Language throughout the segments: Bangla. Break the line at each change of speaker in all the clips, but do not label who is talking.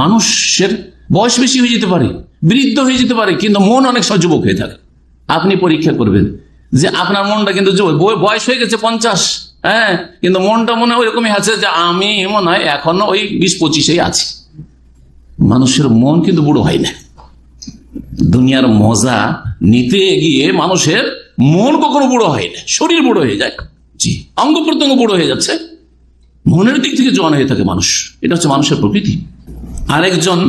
মানুষের বয়স বেশি হয়ে যেতে পারে, বৃদ্ধ হয়ে যেতে পারে, কিন্তু মন অনেক সময় যুবক হয়ে থাকে। আপনি পরীক্ষা করবেন যে আপনার মনটা কিন্তু বয়স হয়ে গেছে পঞ্চাশ হ্যাঁ কিন্তু মনটা মনে হয় ওইরকমই আছে যে আমি মনে হয় এখনও ওই বিশ পঁচিশেই আছি। মানুষের মন কিন্তু বুড়ো হয় না। দুনিয়ার মজা নিতে গিয়ে মানুষের মন কখনো বুড়ো হয় না। শরীর বুড়ো হয়ে যায়। জি, অঙ্গ প্রত্যঙ্গ বুড়ো হয়ে যাচ্ছে। মনের দিক থেকে জোয়ান হয়ে থাকে মানুষ। এটা হচ্ছে মানুষের প্রকৃতি। আরেকজন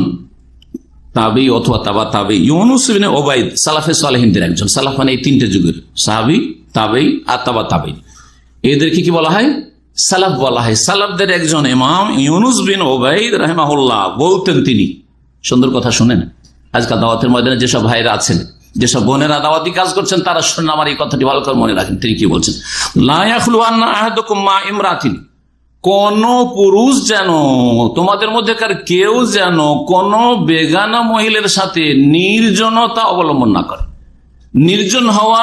তাবি অথবা তাবা তাবি, ইউনুস ইবনে ওবাইদ সালাফে সালেহিনদের একজন। সালাফ মানে এই তিনটে যুগের। সাহাবি তাবেই আর তাবা তাবেই এদেরকে কি বলা হয়? সালাফ বলা হয়। সালাফদের একজন ইমাম ইউনুস বিন ওবাইদ রাহেমাহুল্লাহ বলতেন তিনি। সুন্দর কথা শুনেন। আজকাল দাওয়াতের ময়দানে যেসব ভাইরা আছেন, যেসব বোনেরা দাওয়াতি কাজ করছেন, তারা শুনে আমার এই কথাটি ভালো করে মনে রাখেন। তিনি কি বলছেন? লায়াখলু আন্না আহাদুকুম মা ইমরাতিন। কোন পুরুষ যেন, তোমাদের মধ্যেকার কেউ যেন কোন বেগানা মহিলার সাথে নির্জনতা অবলম্বন না করে। নির্জন হওয়া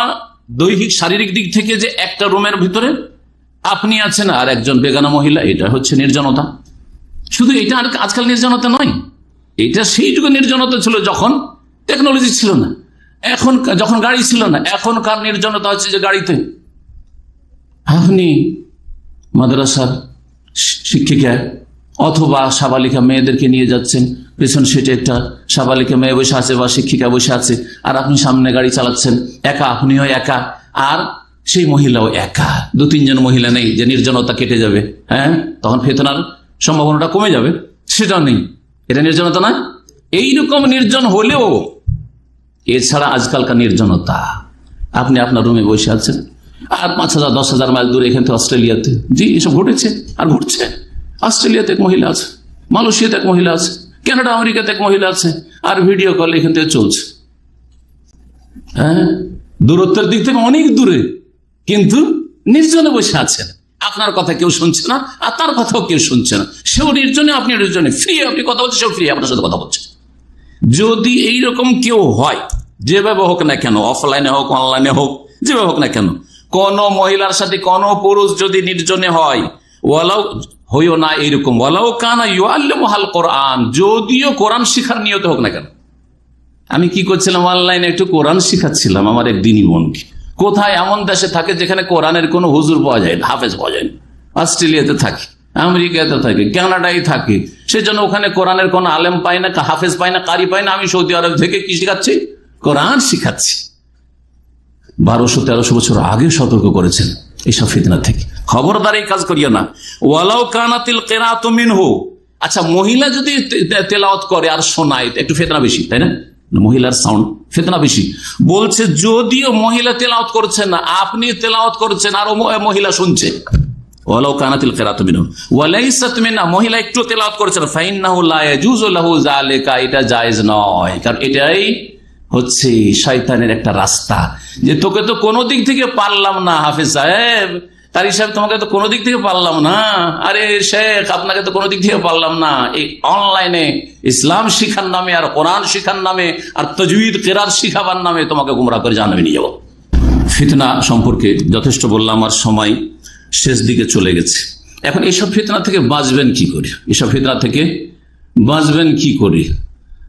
দৈহিক শারীরিক দিক থেকে যে একটা রুমের ভিতরে আপনি আছেন আর একজন বেগানা মহিলা, এটা হচ্ছে নির্জনতা। শুধু এটা আর আজকাল নির্জনতা নয়, এটা সেই যুগে নির্জনতা ছিল যখন টেকনোলজি ছিল না। এখন যখন গাড়ি ছিল না, এখনকার নির্জনতা হচ্ছে যে গাড়িতে। আপনি মাদ্রাসার শিক্ষিকা অথবা সাবালিকা মেয়েদেরকে নিয়ে যাচ্ছেন। পেছন সিটে একটা সাবালিকা মেয়ে বসে আছে বা শিক্ষিকা বসে আছে। আর আপনি সামনে গাড়ি চালাচ্ছেন। একা, আপনিও একা। আর সেই মহিলাও একা। দু, তিনজন মহিলা নেই যে নির্জনতা কেটে যাবে। হ্যাঁ? তখন ফেতনার সম্ভাবনাটা কমে যাবে। সেটা নেই। এটা নির্জনতা না এইরকম নির্জন হলেও এছাড়া আজকালকার নির্জনতা। আপনি আপনার রুমে বসে আছেন। আর পাঁচ হাজার, দশ হাজার মাইল দূরে এখান থেকে অস্ট্রেলিয়াতে। জি, এসব ঘটেছে আর ঘটছে। অস্ট্রেলিয়াতে এক মহিলা আছে, মালয়েশিয়াতে এক মহিলা আছে, কানাডা, আমেরিকাতে এক মহিলা আছে, আর ভিডিও কল এখান থেকে চলছে। হ্যাঁ? দূরত্বের দিক থেকে অনেক দূরে, কিন্তু নির্জনে বসে আছেন। আপনার কথা কেউ শুনছে না, আর তার কথাও কেউ শুনছে না। সেও নির্জনে, আপনি নির্জনে। ফ্রি আপনি কথা বলছেন, সেও ফ্রি আপনার সাথে কথা বলছে। যদি এইরকম কেউ হয়, যেভাবে হোক না কেন অফলাইনে হোক অনলাইনে হোক, যেভাবে হোক না কেন কোন মহিলার সাথে কোন পুরুষ যদি নির্জনে হয় ওয়ালাও হইও না এইরকম। ওয়ালাও কানা ইউআল্লিমুহাল কোরআন, যদিও কোরআন শিখার নিয়ত হোক না কেন। আমি কি করছিলাম, অনলাইনে একটু কোরআন শিখাচ্ছিলাম আমার এক দিনী কোথায় এমন দেশে থাকে যেখানে কোরআনের কোনো হুজুর পাওয়া যায় না, হাফেজ পাওয়া যায় না। অস্ট্রেলিয়াতে থাকে, আমেরিকাতে থাকে, কানাডায় থাকে। সেজন্য ওখানে কোরআনের কোনো আলেম পায় না, হাফেজ পায় না, কারি পায় না, আমি সৌদি আরব থেকে কি শিখাচ্ছি? কোরআন শিখাচ্ছি। বারোশো, তেরোশো বছর আগে সতর্ক করেছেন এইসব ফিতনা থেকে। খবরদার এই কাজ করিও না। ওয়ালাও কানাতিল কেরাত মিনহু। আচ্ছা মহিলা যদি তে- তে- তেলাওয়াত করে আর শোনায় একটু ফেতনা বেশি, তাই না? মহিলার সাউন্ড ফেতনা বেশি। বলছে, যদিও মহিলা তেলাওয়াত করছেন না, আপনি তেলাওয়াত করছেন, আর মহিলা শুনছে। ওয়ালাউ কানাতিল কেরাত মিনহু। ওয়ালাইসাত মিনা মহিলা একটু তেলাওয়াত করেছেন। ফাইন্নাহু লা এটা জায়েজ নয়। কারণ এটাই হচ্ছে শয়তানের একটা রাস্তা। যে তোকে তো কোনো দিক থেকে পারলাম না, হাফিজ সাহেব। কারি সাহেব তোমাকে তো কোনো দিক থেকে পারলাম না। আরে শেখ, আপনাকে তো কোনো দিক থেকে পারলাম না। এই অনলাইনে ইসলাম শিখার নামে আর কোরআন শিখার নামে আর তজুইদ কেরার শিখাবার নামে তোমাকে গুমরা করে জানাবে নিয়ে যাব। ফিতনা সম্পর্কে যথেষ্ট বললাম আর সময় শেষ দিকে চলে গেছে। এখন এইসব ফিতনা থেকে বাঁচবেন কি করে? এসব ফিতনা থেকে বাঁচবেন কি করে?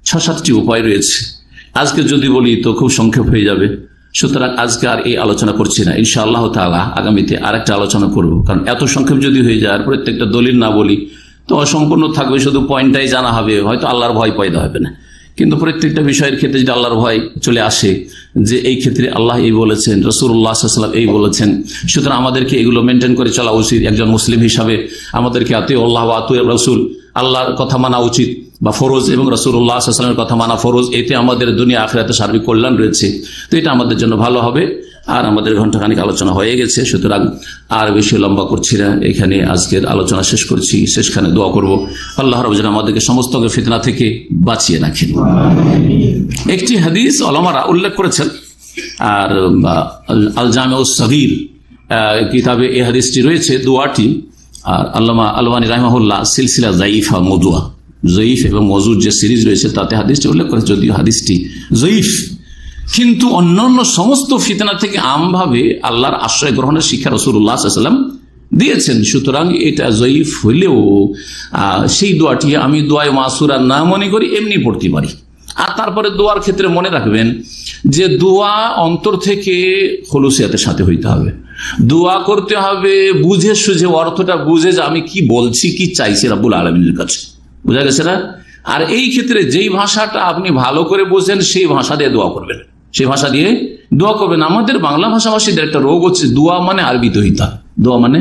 ছ সাতটি উপায় রয়েছে। আজকে যদি বলি তো খুব সংক্ষেপ হয়ে যাবে। সুতরাং আজকে আর এই আলোচনা করছি না। ইনশা আল্লাহ তালা আগামীতে আরেকটা আলোচনা করব। কারণ এত সংক্ষেপ যদি হয়ে যায় আর প্রত্যেকটা দলিল না বলি, তো অসম্পূর্ণ থাকবে, শুধু পয়েন্টটাই জানা হবে, হয়তো আল্লাহর ভয় পয়দা হবে না। কিন্তু প্রত্যেকটা বিষয়ের ক্ষেত্রে যদি আল্লাহর ভয় চলে আসে, যে এই ক্ষেত্রে আল্লাহ এই বলেছেন রসুল্লাহাম এই বলেছেন, সুতরাং আমাদেরকে এগুলো মেনটেন করে চলা উচিত। একজন মুসলিম হিসাবে আমাদেরকে আতে আল্লাহ আতু রসুল, আল্লাহর কথা মানা উচিত। বা ফরোজ এবং রসুল্লাহামের কথা মানা ফরোজ, এতে আমাদের দুনিয়া আখড়াতে সার্বিক কল্যাণ রয়েছে। তো এটা আমাদের জন্য ভালো হবে। আর আমাদের ঘন্টাখানিক আলোচনা হয়ে গেছে, সুতরাং আর বেশি লম্বা করছি না। এখানে আজকের আলোচনা শেষ করছি, শেষখানে দোয়া করব। আল্লাহ রবজান আমাদেরকে সমস্ত ফিতনা থেকে বাঁচিয়ে রাখেন। একটি হাদিস অলমারা উল্লেখ করেছেন, আর আল জামে সগির কিতাবে এই হাদিসটি রয়েছে, দোয়াটি, আর আল্লামা আলমানি রাহমাহুল্লাহ সিলসিলা জাইফা মদুয়া। জয়ীফ এবং মজুর যে সিরিজ রয়েছে, তাতে হাদিসটি উল্লেখ করেছে। যদিও হাদিসটি জয়ীফ, কিন্তু অন্যান্য সমস্ত ফিতনা থেকে আমভাবে আল্লাহর আশ্রয় গ্রহণের শিক্ষা রসুল্লাহাম দিয়েছেন। সুতরাং এটা জয়ীফ হইলেও সেই দোয়াটি আমি দোয়ায় মাসুরা না মনে করি, এমনি পড়তে পারি। আর তারপরে দোয়ার ক্ষেত্রে মনে রাখবেন যে দোয়া অন্তর থেকে হলুসিয়াতের সাথে হইতে হবে। দোয়া করতে হবে, বুঝে সুঝে অর্থটা বুঝে যে আমি কি বলছি, কি চাইছি রাবুল আলমিনের কাছে। বুঝা গেছে না? আর এই ক্ষেত্রে যেই ভাষাটা আপনি ভালো করে বোঝেন, সেই ভাষা দিয়ে দোয়া করবেন। সেই ভাষা দিয়ে দোয়া করবেন। আমাদের বাংলা ভাষাভাষীদের একটা রোগ হচ্ছে দোয়া মানে আরবিতে হইতা দোয়া মানে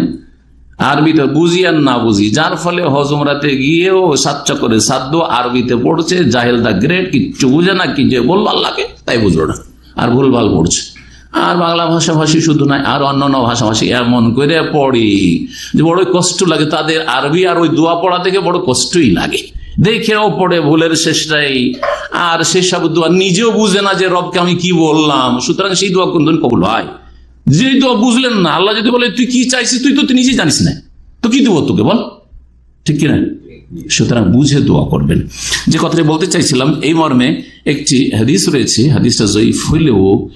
আরবিতে বুঝি আর না বুঝি। যার ফলে হজমরাতে গিয়েও সাচ্চা করে সাধ্য আরবিতে পড়ছে, জাহেল দা গ্রেট, কিচ্ছু বুঝে না, কি যে বলব আল্লাহকে তাই বুঝলো না। আর ভুলভাল পড়ছে। আর বাংলা ভাষাভাষী শুধু নয় আর অন্যান্য ভাষাভাষী এমন করে পড়ি যে বড় কষ্ট লাগে। তাদের আরবি আর ওই দোয়া পড়া থেকে বড় কষ্টই লাগে। দেখেও পড়ে ভুলের শেষটাই। আর সেসব দোয়া নিজেও বুঝে না যে রবকে আমি কি বললাম। সুতরাং সেই দোয়া কোনদিন কবুল হয়? যে দোয়া বুঝলেন না, আল্লাহ যদি বলে, তুই কি চাইছিস? তুই তো তুই নিজেই জানিস না। তো কি দেবো তোকে? বল। ঠিক কিনা? সুতরাং বুঝে দোয়া করবেন। যে কথাটি বলতে চাইছিলাম, এই মর্মে একটি হাদিস রয়েছে, হাদিসটা জয়ীফ হইলেও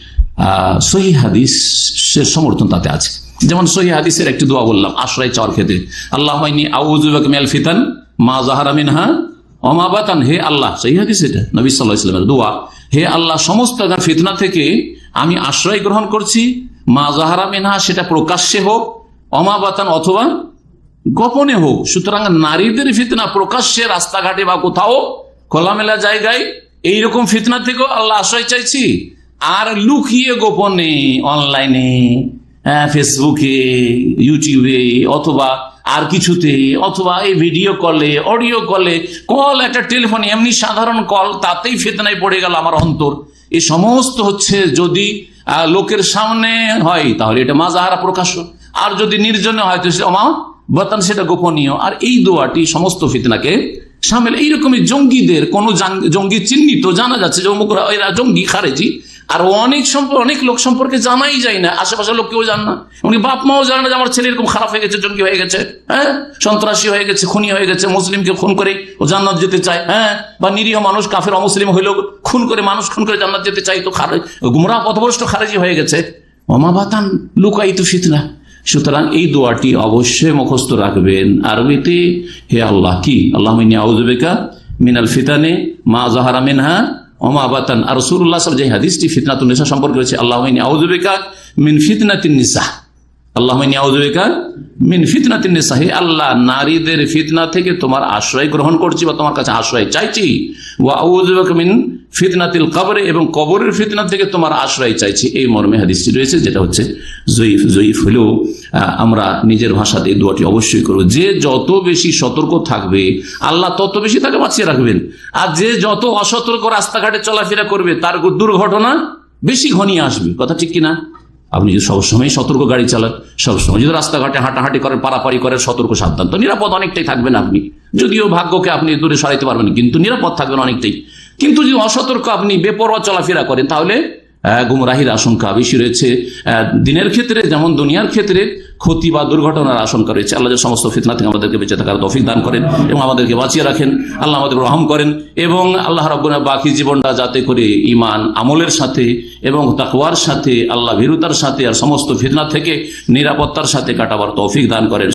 সহি হাদিসের সমর্থন তাতে আছে। যেমন সহি হাদিসের একটি দোয়া বললাম, আশ্রয় চাওয়ার ক্ষেত্রে। আল্লাহ হয়নি আউজুবাক মিয়াল ফিতান মা জাহারা মিনহা অমাবাতান হে আল্লাহ, সহি হাদিস এটা, নবী সাল্লাহ ইসলামের দোয়া। হে আল্লাহ, সমস্ত ফিতনা থেকে আমি আশ্রয় গ্রহণ করছি। মা জাহারা মিনহা, সেটা প্রকাশ্যে হোক অমাবাতান অথবা গোপনে হোক। সুতরাং নারীদের ফিতনা প্রকাশ্যে, রাস্তাঘাটে বা কোথাও খোলামেলা জায়গায় এইরকম ফিতনা থেকেও আল্লাহ আশ্রয় চাইছি। আর লুকিয়ে গোপনে অনলাইনে ফেসবুকে ইউটিউবে অথবা আর কিছুতে, অথবা এই ভিডিও কলে অডিও কলে কল একটা টেলিফোনে এমনি সাধারণ কল তাতেই ফেতনায় পড়ে গেল আমার অন্তর। এই সমস্ত হচ্ছে যদি লোকের সামনে হয়, তাহলে এটা মাজাহারা প্রকাশ্য আর যদি নির্জনে হয়, তো অমা বতান সেটা গোপনীয়। আর এই দোয়াটি সমস্ত ফিতনাকে সামিল। এইরকমই জঙ্গিদের কোন জঙ্গি চিহ্নিত, জানা যাচ্ছে যে অমুকরা জঙ্গি, খারেজি। আর অনেক সম্পর্ক, অনেক লোক সম্পর্কে জানাই যায় না, আশেপাশের লোক কেউ জান না। উনি বাপ মাও জানে না যে আমার ছেলে এরকম খারাপ হয়ে গেছে, জঙ্গি হয়ে গেছে হ্যাঁ? সন্ত্রাসী হয়ে গেছে, খুনি হয়ে গেছে, মুসলিমকে খুন করে ও জান্নাত যেতে চায় হ্যাঁ? বা নিরীহ মানুষ, কাফের, অমুসলিম হইলেও খুন করে, মানুষ খুন করে জান্নাত যেতে চাই তো খারে গুমরা পথভ্রষ্ট খারেজি হয়ে গেছে। অমাবাতান লুকাইত ফিতনা। সুতরাং এই দোয়াটি অবশ্যই মুখস্থ রাখবেন। আরবিতে হে আল্লাহ, কি? আল্লাহ আউজবেকা মিনাল ফিতানে মা জাহারা মিনহা আর রসুল্লাহ সাল যে হাদিসটি ফিতনাতুন নিসা সম্পর্কে রয়েছে আল্লাহ আউজবেকা মিন ফিতনাতিন নিসা। আল্লাহ মিন আল্লাহ নারীদের থেকে তোমার আশ্রয় গ্রহণ করছি বা তোমার কাছে আশ্রয় চাইছি। মিন কবরে এবং কবরের ফিতনা থেকে তোমার আশ্রয় চাইছি। এই মর্মে হাদিসটি রয়েছে, যেটা হচ্ছে জয়ীফ জয়ীফ হলেও আমরা নিজের ভাষাতে এই দোয়াটি অবশ্যই করব। যে যত বেশি সতর্ক থাকবে, আল্লাহ তত বেশি তাকে বাঁচিয়ে রাখবেন। আর যে যত অসতর্ক রাস্তাঘাটে চলাফেরা করবে, তার দুর্ঘটনা বেশি ঘনিয়ে আসবে। কথা ঠিক কিনা? আপনি যদি সবসময় সতর্ক গাড়ি চালান, সবসময় যদি রাস্তাঘাটে হাঁটাহাঁটি করেন, পারাপারি করেন, সতর্ক, সাবধান। তো নিরাপদ অনেকটাই থাকবেন আপনি। যদিও ভাগ্যকে আপনি দূরে সরাইতে পারবেন, কিন্তু নিরাপদ থাকবেন অনেকটাই। কিন্তু যদি অসতর্ক আপনি বেপরোয়া চলাফেরা করেন, তাহলে গুমরাহির আশঙ্কা বেশি রয়েছে। দিনের ক্ষেত্রে, যেমন দুনিয়ার ক্ষেত্রে ক্ষতি বা দুর্ঘটনার আশঙ্কা রয়েছে। আল্লাহ যে সমস্ত ফিতনা থেকে আমাদেরকে বেঁচে থাকার তফিক দান করেন এবং আমাদেরকে বাঁচিয়ে রাখেন। আল্লাহ আমাদের রহম করেন এবং আল্লাহ রব্বনা বাকি জীবনটা যাতে করে ইমান আমলের সাথে এবং তাকওয়ার সাথে, আল্লাহ ভীরুতার সাথে আর সমস্ত ফিতনা থেকে নিরাপত্তার সাথে কাটাবার তৌফিক দান করেন।